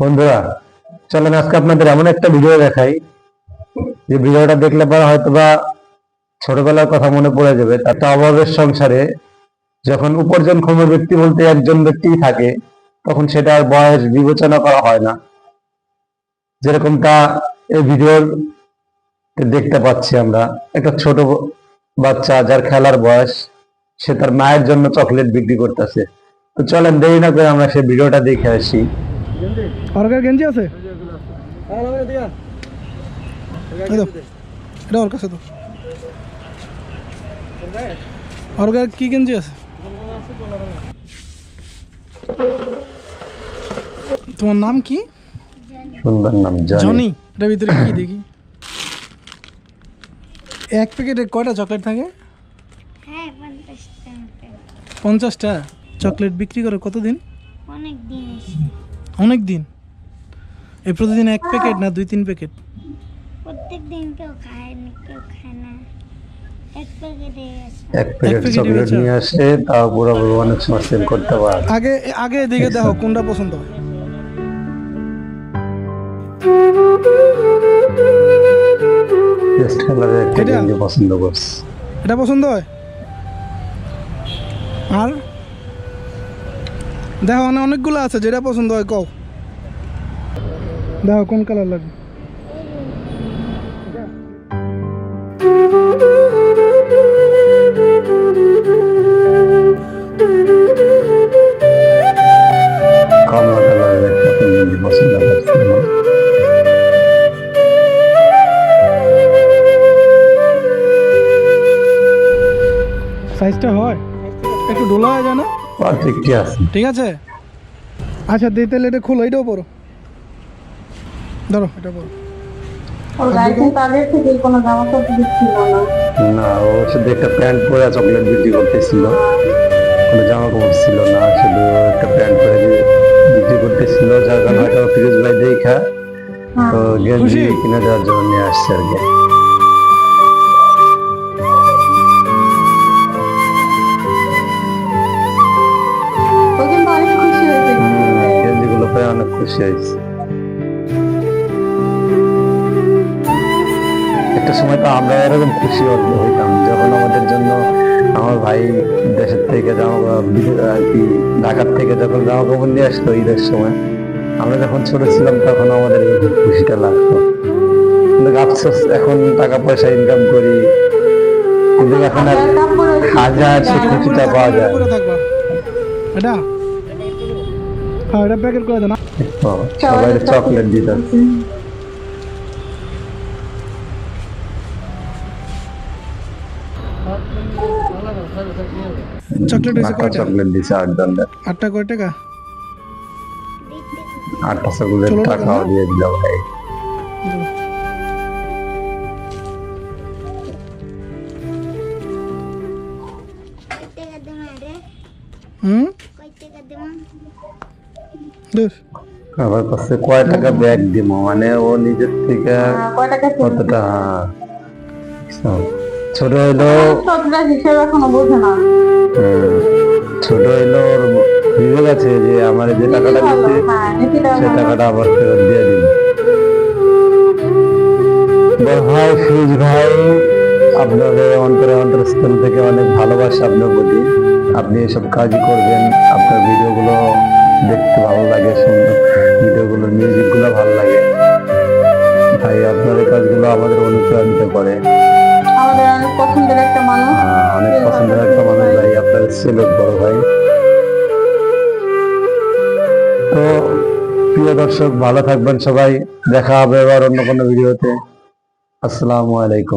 বন্ধুরা, চলেন আজকে আপনাদের এমন একটা ভিডিও দেখাই। যে ভিডিওটা দেখলে ছোটবেলার কথা মনে পড়ে যাবে। অভাবের সংসারে যখন উপার্জনক্ষম ব্যক্তি বলতে একজন ব্যক্তি থাকে, তখন সেটার বয়স বিবেচনা করা হয় না। যেরকমটা এই ভিডিওর দেখতে পাচ্ছি আমরা, একটা ছোট বাচ্চা যার খেলার বয়স, সে তার মায়ের জন্য চকলেট বিক্রি করতেছে। তো চলেন দেরি না করে আমরা সেই ভিডিওটা দেখে আসি। অর্গার গেঞ্জি আছে? এটা ওর কাছে তো। অর্গার কি গেঞ্জি আছে? তোমার নাম কি? সুন্দর নাম জনি। জনি এটার ভিতরে কি দেখি? এক প্যাকেটে কয়টা চকলেট থাকে? হ্যাঁ। পঞ্চাশটা? চকলেট বিক্রি করে কতদিন? অনেক দিন অনেক দিন এই প্রতিদিন এক প্যাকেট না দুই তিন প্যাকেট? প্রত্যেক দিন কেউ খায় না কেউ খায় না। এক প্যাকেটে আসে। এক প্যাকেট চকলেট নিয়ে আসে তাও পুরোপুরি অনেক সময় সেল করতে পারে। আগে আগে দেখো কোনটা পছন্দ হয়। টেস্ট কালারের একটা পছন্দ করছে। এটা পছন্দ হয়? আর? দেখো অনেক অনেকগুলো আছে, যেটা পছন্দ হয়, কও। দেখো, কোন কালার লাগবে? সাইজটা হয়? একটু ডোলা হয়ে না? ঠিক আছে? আচ্ছা দিই তাহলে এটা খোলো এটাও পড়ো ধরো এটা পড়ো না। না ও শুধু একটা প্যান্ট পরে চকলেট বিক্রি করতেছিল। কোনো জামা কাপড় ছিল না শুধু একটা প্যান্ট পরে বিক্রি করতেছিল যার কারণে হয়তো ফিরোজ ভাই দেখা তো গেঞ্জি? কিনে দেওয়ার জন্য নিয়ে আসছে আর কি। অনেক খুশি হয়েছে। একটা সময় তো আমরা এরকম খুশি হইতাম যখন আমাদের জন্য আমার ভাই দেশের থেকে জামা কাপড় আর কি ঢাকার থেকে যখন জামা কাপড় নিয়ে আসতো ঈদের সময় আমরা যখন ছোট ছিলাম তখন আমাদের এই খুশিটা লাগতো। কিন্তু আফসোস এখন টাকা পয়সা ইনকাম করি কিন্তু এখন আর হাজার সে খুশিটা পাওয়া যায়। এটা হ্যাঁ এটা প্যাকেট করে দেন সবাই চকলেট দিতাম চকলেট আটটা কয়টা চকলেট দিছে আট দণ্ডে আটটা কয় টাকা? আটটা চকলেট টাকা দিয়ে দিল ভাই। হুম? কয় টাকা কাছে কয় ব্যাগ দিব মানে ও নিজের থেকে ছিল কতটা? হ্যাঁ। ছোট হইল সবটা হিসেবে এখনও বোঝে না। হুম, ছোট হইল ওর বিবেক আছে যে আমার যে টাকাটা দিচ্ছে হ্যাঁ সে টাকাটা আবার ফেরত দিয়ে দিন ভাই ফিজ ভাই আপনাদের অন্তরে অন্তরস্থল থেকে অনেক ভালোবাসা আপনার প্রতি। আপনি এসব কাজ করবেন আপনার ভিডিওগুলো দেখতে ভালো লাগে সুন্দর ভিডিওগুলো মিউজিকগুলো ভালো লাগে। ভাই আপনার এই কাজগুলো আমাদের অনুপ্রাণিত করে। আমাদের অনেক পছন্দের একটা মানুষ। অনেক পছন্দের একটা মানুষ ভাই আপনার সেলুট বড় ভাই। তো প্রিয় দর্শক ভালো থাকবেন সবাই। দেখা হবে এবার অন্য কোনো ভিডিওতে। আসসালামু আলাইকুম।